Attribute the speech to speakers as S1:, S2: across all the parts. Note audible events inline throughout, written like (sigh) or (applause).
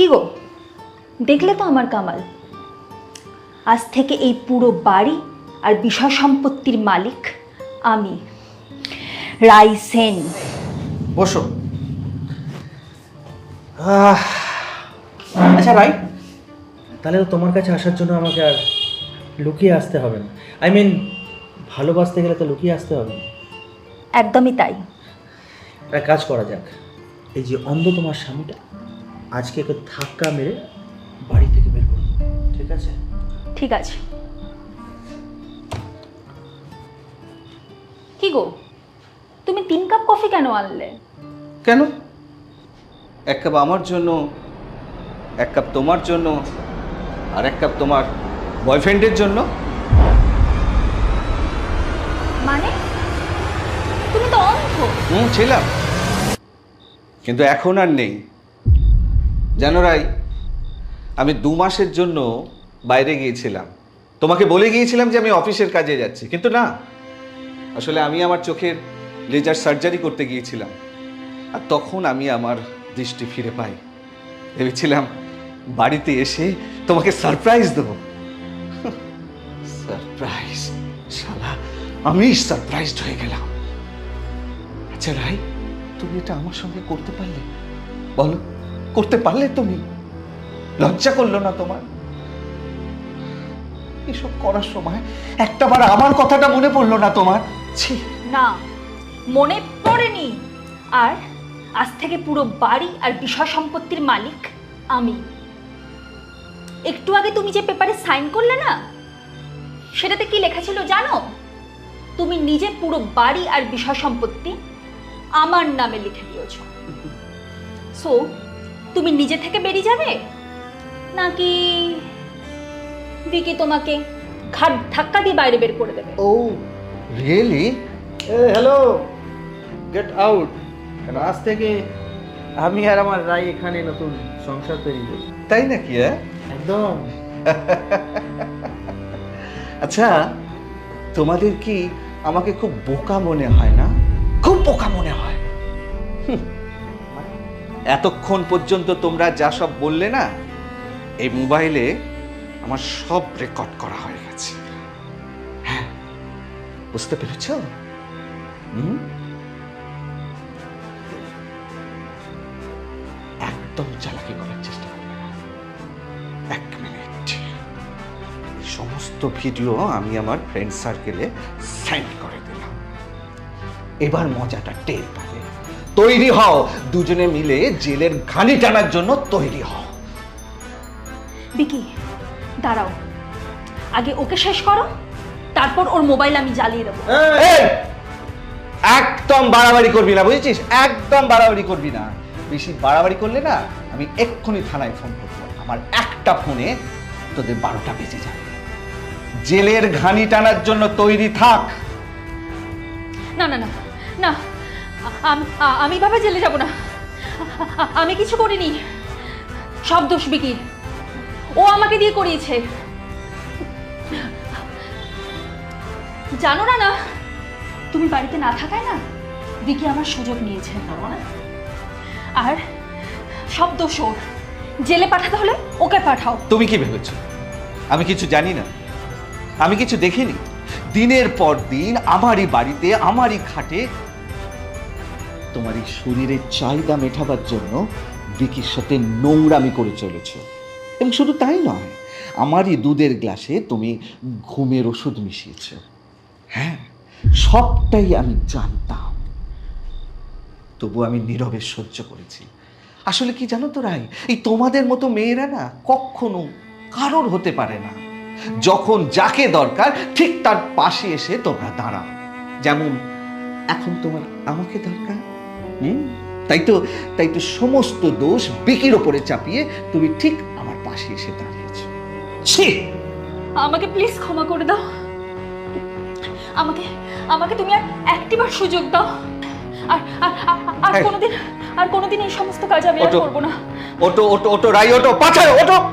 S1: কি গো? দেখলে তো আমার কামাল। আজ থেকে এই পুরো বাড়ি আর বিষয় সম্পত্তির মালিক আমি। রাইসেন
S2: বসো। আহ, আচ্ছা ভাই তাহলে তো তোমার কাছে আসার জন্য আমাকে আর লুকিয়ে আসতে হবে না। আই মিন ভালোবাসতে গেলে তো লুকিয়ে আসতে হবে। না
S1: একদমই তাই।
S2: একটা কাজ করা যাক। এই যে অন্ধ তোমার স্বামীটা আজকে একে ধাক্কা মেরে বাড়ি থেকে বের করব ঠিক আছে?
S1: ঠিক আছে। কি গো? তুমি তিন কাপ কফি কেন আনলে?
S3: কেন? এক কাপ আমার জন্য এক কাপ তোমার জন্য আর এক কাপ তোমার বয়ফ্রেন্ডের জন্য।
S1: মানে? তুমি তো অন্ধ।
S3: হুম ছিলাম। কিন্তু এখন আর নেই। জানো রাই আমি দু মাসের জন্য বাইরে গিয়েছিলাম। তোমাকে বলে গিয়েছিলাম যে আমি অফিসের কাজে যাচ্ছি কিন্তু না। আসলে আমি আমার চোখের লেজার সার্জারি করতে গিয়েছিলাম আর তখন আমি আমার দৃষ্টি ফিরে পাই। ভেবেছিলাম বাড়িতে এসে তোমাকে সারপ্রাইজ দেবো। সারপ্রাইজ শালা আমি সারপ্রাইজড হয়ে গেলাম। আচ্ছা রাই তুমি এটা আমার সঙ্গে করতে পারলে? বলো। করতে পারলে তুমি? লজ্জা করল না তোমার? এসব করার সময় একটাবার আমার কথাটা মনে পড়ল না তোমার? ছি।
S1: না মনে পড়েনি। আর আজ থেকে পুরো বাড়ি আর বিষয় সম্পত্তির মালিক আমি। একটু আগে তুমি যে পেপারে সাইন করলে না সেটাতে কি লেখা ছিল জানো? তুমি নিজে পুরো বাড়ি আর বিষয় সম্পত্তি আমার নামে লিখে দিয়েছ। সো তুমি নিজে থেকে বেরিয়ে যাবে? নাকি বিকি তোমাকে ঘাট ধাক্কা দিয়ে বাইরে বের করে দেবে?
S3: ও রিয়েলি
S2: হ্যালো গেট আউট আজ থেকে আমি আর আমার রাই এখানে নতুন সংসার তৈরি করি।
S3: তাই নাকি হ্যাঁ?
S2: একদম। (laughs)
S3: আচ্ছা তোমাদের কি আমাকে খুব বোকা মনে হয় না? খুব বোকা মনে হয়। এতক্ষণ পর্যন্ত তোমরা যা সব বললে না, এই মোবাইলে আমার সব রেকর্ড করা হয়ে গেছে। হ্যাঁ বুঝতে পেরেছ? একদম চালাকি করার চেষ্টা করবে এক মিনিট। সমস্ত ভিডিও আমি আমার ফ্রেন্ড সার্কেলে সেন্ড করে দিলাম। এবার মজাটা টের পাবে। তৈরি হও। দুজনে মিলে জেলের ঘানি টানার জন্য তৈরি হও।
S1: বিকি দাঁড়াও। আগে ওকে শেষ করো তারপর ওর মোবাইল আমি জ্বালিয়ে দেবো।
S3: একদম বাড়াবাড়ি করবি না বুঝেছিস? একদম বাড়াবাড়ি করবি না। বেশি বাড়াবাড়ি করলে না আমি এক্ষুনি থানায় ফোন করব। আমার একটা ফোনে তোদের বারোটা বেজে যাবে। জেলের ঘানি টানার জন্য তৈরি থাক।
S1: না না না না আম- ভাবে জেলে যাব না। আমি কিছু করিনি। সব দোষ বিকির। ও আমাকে দিয়ে করিয়েছে। জানো না না তুমি বাড়িতে না থাকায় না বিকি আমার সুযোগ নিয়েছে। আর সব দোষ ওর। জেলে পাঠাতে হলে ওকে পাঠাও।
S3: তুমি কি ভেবেছো? আমি কিছু জানি না। আমি কিছু দেখিনি। দিনের পর দিন আমারই বাড়িতে, আমারই খাটে তোমার এই শরীরের চাহিদা মেটাবার জন্য বিকির সাথে নোংরামি করে চলেছ। এবং শুধু তাই নয়, আমারই দুধের গ্লাসে তুমি ঘুমের ওষুধ মিশিয়েছ। হ্যাঁ সবটাই আমি জানতাম। তবু আমি নীরবে সহ্য করেছি। আসলে কি জানো তো, রাই? এই তোমাদের মতো মেয়েরা না কখনো কারোর হতে পারে না। যখন যাকে দরকার, ঠিক তার পাশে এসে তোমরা দাঁড়াও। যেমন এখন তোমার আমাকে দরকার তাই তো তাই তো সমস্ত দোষ বিকির ওপরে চাপিয়ে তুমি ঠিক আমার পাশে এসে দাঁড়িয়েছো। ছি!
S1: আমাকে প্লিজ ক্ষমা করে দাও। আমাকে আমাকে তুমি আর একটিবার সুযোগ দাও। আর আর আর- কোনোদিন আর কোনোদিন এই সমস্ত কাজ আমি আর। করব না।
S3: ওটো ওটো ওটো রাই ওটো পাছায় ওটো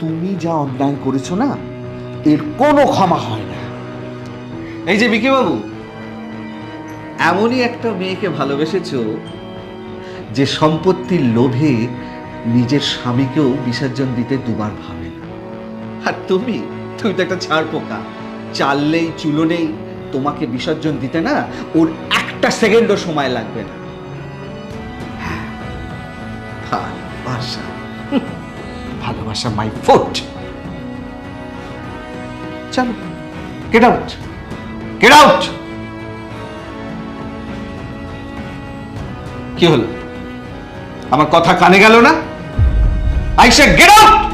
S3: তুমি যা অন্যায় করেছ না এর কোনো ক্ষমা হয় না। এই যে বিকি বাবু এমনই একটা মেয়েকে ভালোবেসেছ যে সম্পত্তির লোভে নিজের স্বামীকেও বিসর্জন দিতে দুবার ভাবে না। আর তুমি তুমি তো একটা ছাড় পোকা চাললেই চুলো নেই তোমাকে বিসর্জন দিতে না ওর একটা সেকেন্ডও সময় লাগবে না। হ্যাঁ, ভালোবাসা। ভালোবাসা মাই ফুট। চলো গেট আউট আউট কি হলো? আমার কথা কানে গেল না? আইসা গেট আউট